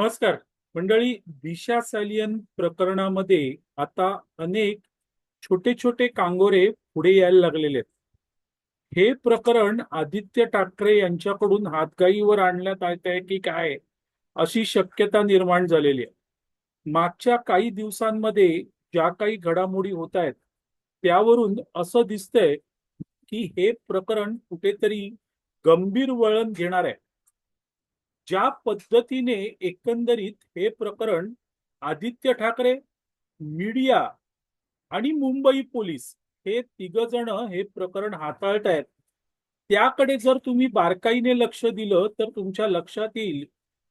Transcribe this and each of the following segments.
नमस्कार. मंडळी दिशा सॅलियन प्रकरणामध्ये आता अनेक छोटे छोटे कांगोरे पुढे यायला लागलेले आहेत. हे प्रकरण आदित्य ठाकरे यांच्याकडून हातगाईवर आणण्यात येत आहे की काय अशी शक्यता निर्माण झालेली आहे. मागच्या काही दिवसांमध्ये ज्या काही घडामोडी होत आहेत त्यावरून असं दिसतंय की हे प्रकरण कुठेतरी गंभीर वळण घेणार आहे. ज्या पद्धतीने एकंदरीत हे प्रकरण आदित्य ठाकरे मीडिया आणि मुंबई पोलीस हे तिघ जण हे प्रकरण हाताळत आहेत त्याकडे जर तुम्ही बारकाईने लक्ष दिलं तर तुमच्या लक्षात येईल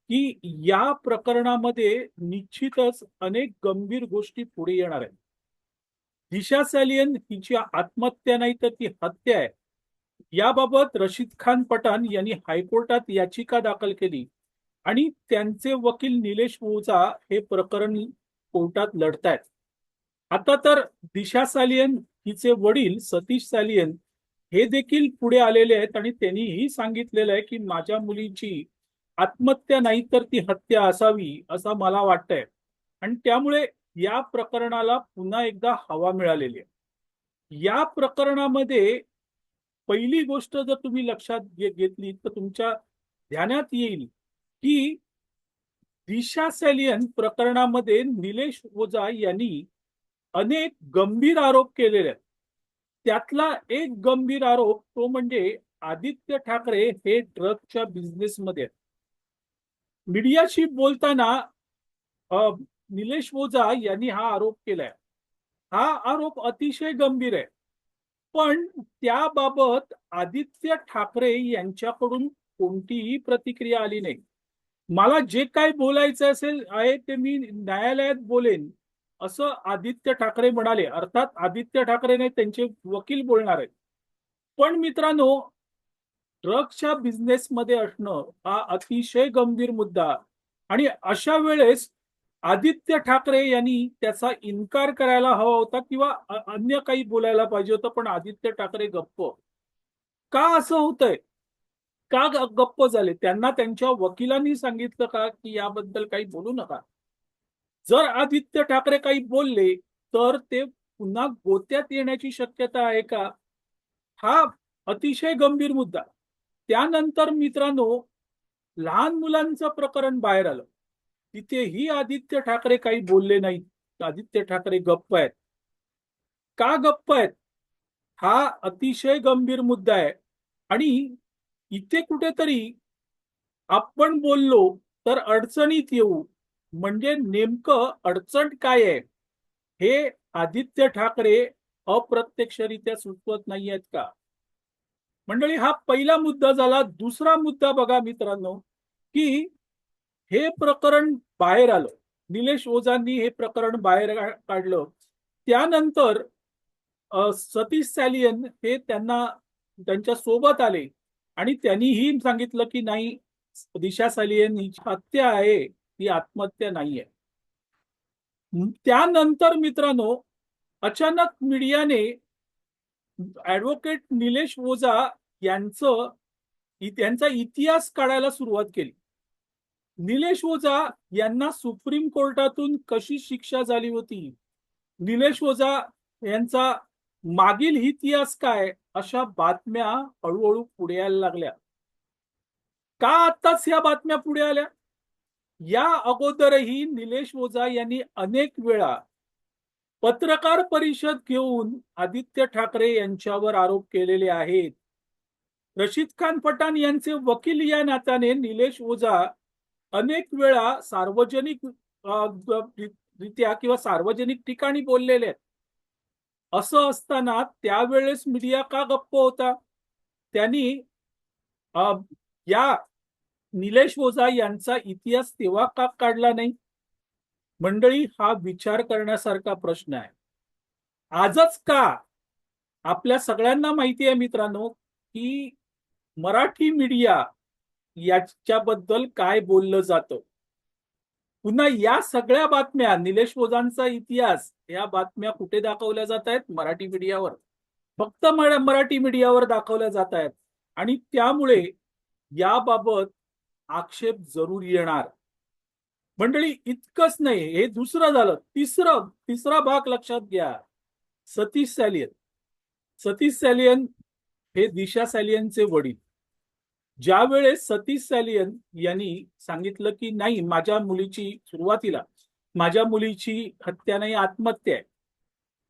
की या प्रकरणामध्ये निश्चितच अनेक गंभीर गोष्टी पुढे येणार आहेत. दिशा सॅलियन हिची आत्महत्या नाही तर ती हत्या आहे. याबाबत रशीद खान पठाण यांनी हायकोर्टात याचिका दाखल केली. आणि त्यांचे वकील निलेश ओझा हे प्रकरण कोर्टात लढतायत. आता तर दिशा सालियन हिचे वडील सतीश सालियन हे देखील पुढे आलेले आहेत आणि त्यांनीही सांगितलेलं आहे की माझ्या मुलीची आत्महत्या नाही तर ती हत्या असावी असं मला वाटतंय. आणि त्यामुळे या प्रकरणाला पुन्हा एकदा हवा मिळालेली आहे. या प्रकरणामध्ये पहिली गोष्ट जर तुम्ही लक्षात घेतली तर तुमच्या ध्यानात येईल की दिशा सॅलियन प्रकरणामध्ये निलेश ओझा यांनी अनेक गंभीर आरोप केलेले आहेत. त्यातला एक गंभीर आरोप तो म्हणजे आदित्य ठाकरे हे ड्रगच्या बिझनेसमध्ये आहेत. मीडियाशी बोलताना निलेश ओझा यांनी हा आरोप केलाय. हा आरोप अतिशय गंभीर आहे. पण त्याबाबत आदित्य ठाकरे यांच्याकडून कोणतीही प्रतिक्रिया आली नाही. मला जे काय बोलायचं असेल आहे ते मी न्यायालयात बोलेन असं आदित्य ठाकरे म्हणाले. अर्थात आदित्य ठाकरे नाही त्यांचे वकील बोलणार आहेत. पण मित्रांनो ड्रग्सच्या बिझनेसमध्ये असणं हा अतिशय गंभीर मुद्दा आणि अशा वेळेस आदित्य ठाकरे यांनी त्याचा इन्कार करायला हवा होता किंवा अन्य काही बोलायला पाहिजे होतं पण आदित्य ठाकरे गप्प. का असं होतंय? का गप्प झाले? त्यांना त्यांच्या वकिलांनी सांगितलं का की याबद्दल काही बोलू नका? जर आदित्य ठाकरे काही बोलले तर ते पुन्हा गोत्यात येण्याची शक्यता आहे का? हा अतिशय गंभीर मुद्दा. त्यानंतर मित्रांनो लहान मुलांचं प्रकरण बाहेर आलं. तिथेही आदित्य ठाकरे काही बोलले नाहीत. आदित्य ठाकरे गप्प आहेत. का गप्प आहेत? हा अतिशय गंभीर मुद्दा आहे. आणि इथे कुठेतरी आपण बोललो तर अडचणीत येऊ. म्हणजे नेमकं अडचण काय आहे? हे आदित्य ठाकरे अप्रत्यक्षरित्या सुचवत नाही आहेत का? मंडळी हा पहिला मुद्दा झाला. दुसरा मुद्दा बघा मित्रांनो की हे प्रकरण बाहेर आलं. निलेश ओझांनी हे प्रकरण बाहेर काढलं. त्यानंतर सतीश सॅलियन हे त्यांना त्यांच्यासोबत आले. आणि त्यांनीही सांगितलं की नाही दिशा सॅलियन ही हत्या आहे ती आत्महत्या नाहीये. आहे त्यानंतर मित्रांनो अचानक मीडियाने ऍडव्होकेट निलेश ओझा यांचं त्यांचा इतिहास काढायला सुरुवात केली. निलेश ओझा यांना सुप्रीम कोर्टातून कशी शिक्षा झाली होती? निलेश ओझा यांचा मागील इतिहास काय? अशा बातम्या हळूहळू पुढे यायला लागल्या. का आत्ताच या बातम्या पुढे आल्या? या अगोदरही निलेश ओझा यांनी अनेक वेळा पत्रकार परिषद घेऊन आदित्य ठाकरे यांच्यावर आरोप केलेले आहेत. रशीद खान पठाण यांचे वकील या नात्याने निलेश ओझा अनेक वेळा सार्वजनिक रित्या किंवा सार्वजनिक ठिकाणी बोललेले आहेत. असं असताना त्यावेळेस मीडिया का गप्प होता? त्यांनी या निलेश ओझा यांचा इतिहास तेव्हा का काढला नाही? मंडळी हा विचार करण्यासारखा प्रश्न आहे. आजच का? आपल्या सगळ्यांना माहिती आहे मित्रांनो की मराठी मीडिया याच्याबद्दल काय बोललं जातं? पुन्हा या सगळ्या बातम्या निलेश ओझांचा इतिहास या बातम्या कुठे दाखवल्या जात आहेत? मराठी मीडियावर. फक्त मराठी मीडियावर दाखवल्या जात आहेत. आणि त्यामुळे याबाबत आक्षेप जरूर येणार. मंडळी इतकंच नाही हे दुसरं झालं. तिसरं तिसरा भाग लक्षात घ्या. सतीश सॅलियन. सतीश सॅलियन हे दिशा सॅलियनचे वडील. ज्या वेळेस सतीश सॅलियन यांनी सांगितलं की नाही माझ्या मुलीची सुरुवातीला माझ्या मुलीची हत्या नाही आत्महत्या आहे.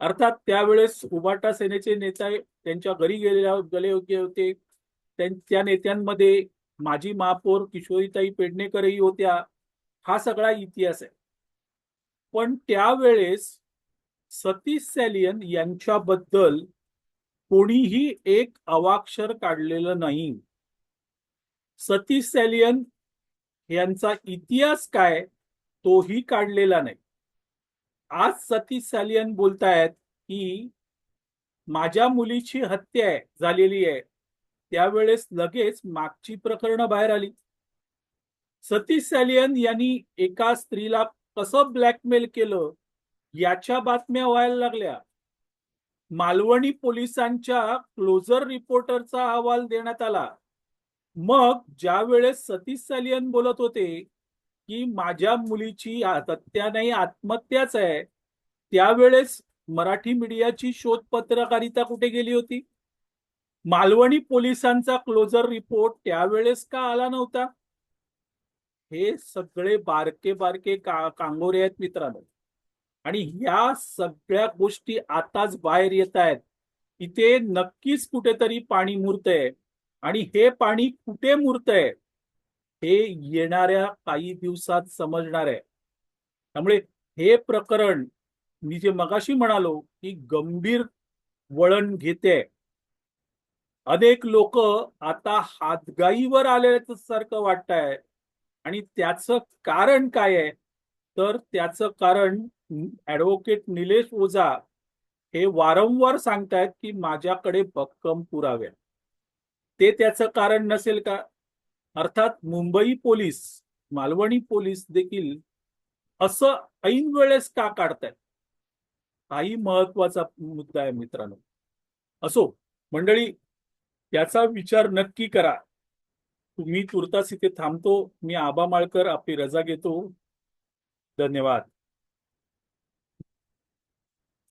अर्थात त्यावेळेस उबाटा सेनेचे नेता त्यांच्या घरी गेलेल्या गेले होते होते. त्या नेत्यांमध्ये माजी महापौर किशोरीताई पेडणेकरही होत्या. हा सगळा इतिहास आहे. पण त्यावेळेस सतीश सॅलियन यांच्याबद्दल कोणीही एक अवाक्षर काढलेलं नाही. सतीश सॅलियन यांचा इतिहास काय तोही काढलेला नाही. आज सतीश सॅलियन बोलतायत की माझ्या मुलीची हत्या झालेली आहे. त्यावेळेस लगेच मागची प्रकरणं बाहेर आली. सतीश सॅलियन यांनी एका स्त्रीला कसं ब्लॅकमेल केलं याच्या बातम्या व्हायला लागल्या. मालवणी पोलिसांच्या क्लोजर रिपोर्टरचा अहवाल देण्यात आला. मग ज्या वेळेस सतीश सॅलियन बोलत होते की माझ्या मुलीची हत्या नाही आत्महत्याच आहे त्यावेळेस मराठी मीडियाची शोध पत्रकारिता कुठे गेली होती? मालवणी पोलिसांचा क्लोजर रिपोर्ट त्यावेळेस का आला नव्हता? हे सगळे बारके बारके का कांगोरे आहेत मित्रांनो. आणि ह्या सगळ्या गोष्टी आताच बाहेर येत आहेत. इथे नक्कीच कुठेतरी पाणी मुरतंय आणि हे पाणी कुठे मुरतंय? हे येणाऱ्या काही दिवसात समजणार आहे. त्यामुळे हे प्रकरण मी जे मगाशी म्हणालो की गंभीर वळण घेते. अनेक लोक आता हातगाईवर आलेल्या सारखं वाटत आहे आणि त्याचं कारण काय आहे? तर त्याचं कारण ऍडव्होकेट निलेश ओझा हे वारंवार सांगतायत की माझ्याकडे भक्कम पुरावे आहेत. ते त्याचं कारण नसेल का? अर्थात मुंबई पोलीस मालवणी पोलीस देखील असं ऐन वेळेस का काढतायत? हाही महत्त्वाचा मुद्दा आहे मित्रांनो. असो मंडळी याचा विचार नक्की करा. तुम्ही तुर्तास इथे थांबतो. मी आबा माळकर आपली रजा घेतो. धन्यवाद.